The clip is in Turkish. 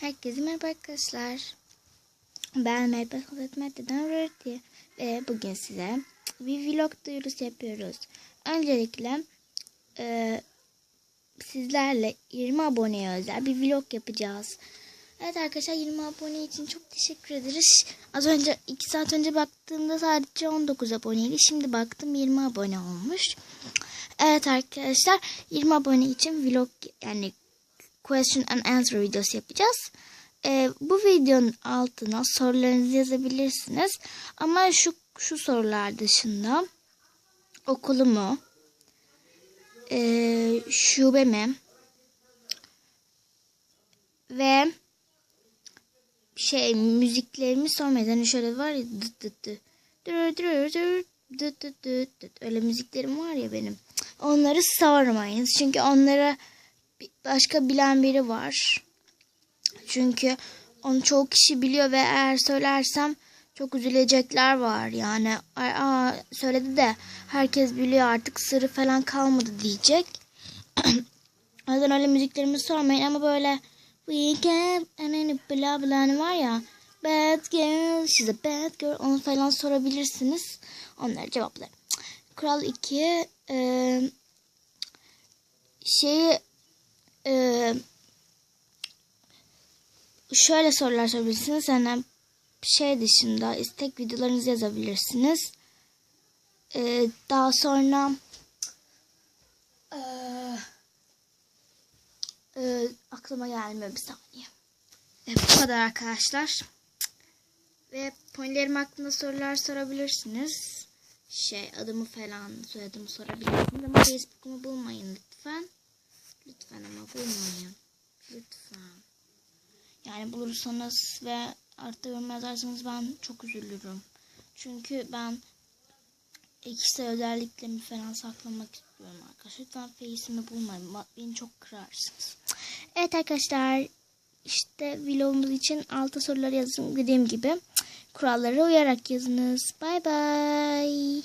Herkese merhaba arkadaşlar. Ben Mehmet Hazretmeti'den Rörti. Ve bugün size bir vlog duyurusu yapıyoruz. Öncelikle e, sizlerle 20 aboneye özel bir vlog yapacağız. Evet arkadaşlar 20 abone için çok teşekkür ederiz. Az önce 2 saat önce baktığımda sadece 19 aboneydi. Şimdi baktım 20 abone olmuş. Evet arkadaşlar 20 abone için vlog yani question and answer videosu yapacağız. Ee, bu videonun altına sorularınızı yazabilirsiniz. Ama şu şu sorular dışında okulumu, ee, şubemi ve şey müziklerimi sormayın. Hani şöyle var ya dıt dıt dıt. Dırır dıt dıt dıt dıt. Öyle müziklerim var ya benim. Onları sormayınız. Çünkü onlara başka bilen biri var. Çünkü onu çoğu kişi biliyor ve eğer söylersem çok üzülecekler var. Yani aa, söyledi de herkes biliyor artık sırrı falan kalmadı diyecek. o yüzden öyle müziklerimi sormayın ama böyle We can and then bla bla hani var ya Bad girl, she's a bad girl onu falan sorabilirsiniz. Onları cevaplarım. Kural 2 e, şeyi e, şöyle sorular sorabilirsiniz. Yani şey dışında istek videolarınızı yazabilirsiniz. E, daha sonra e, e, aklıma gelmiyor bir saniye. E, bu kadar arkadaşlar. Ve ponilerim hakkında sorular sorabilirsiniz. Şey adımı falan soyadımı sorabilirsiniz ama Facebook'umu bulmayın lütfen. Lütfen ama bulmayın. Lütfen. Yani bulursanız ve artı yorum yazarsanız ben çok üzülürüm. Çünkü ben ikisi özelliklerimi falan saklamak istiyorum arkadaşlar. Lütfen face'imi bulmayın. Beni çok kırarsınız. Evet arkadaşlar. işte vlogumuz için altı soruları yazın dediğim gibi. Kurallara uyarak yazınız. Bay bay.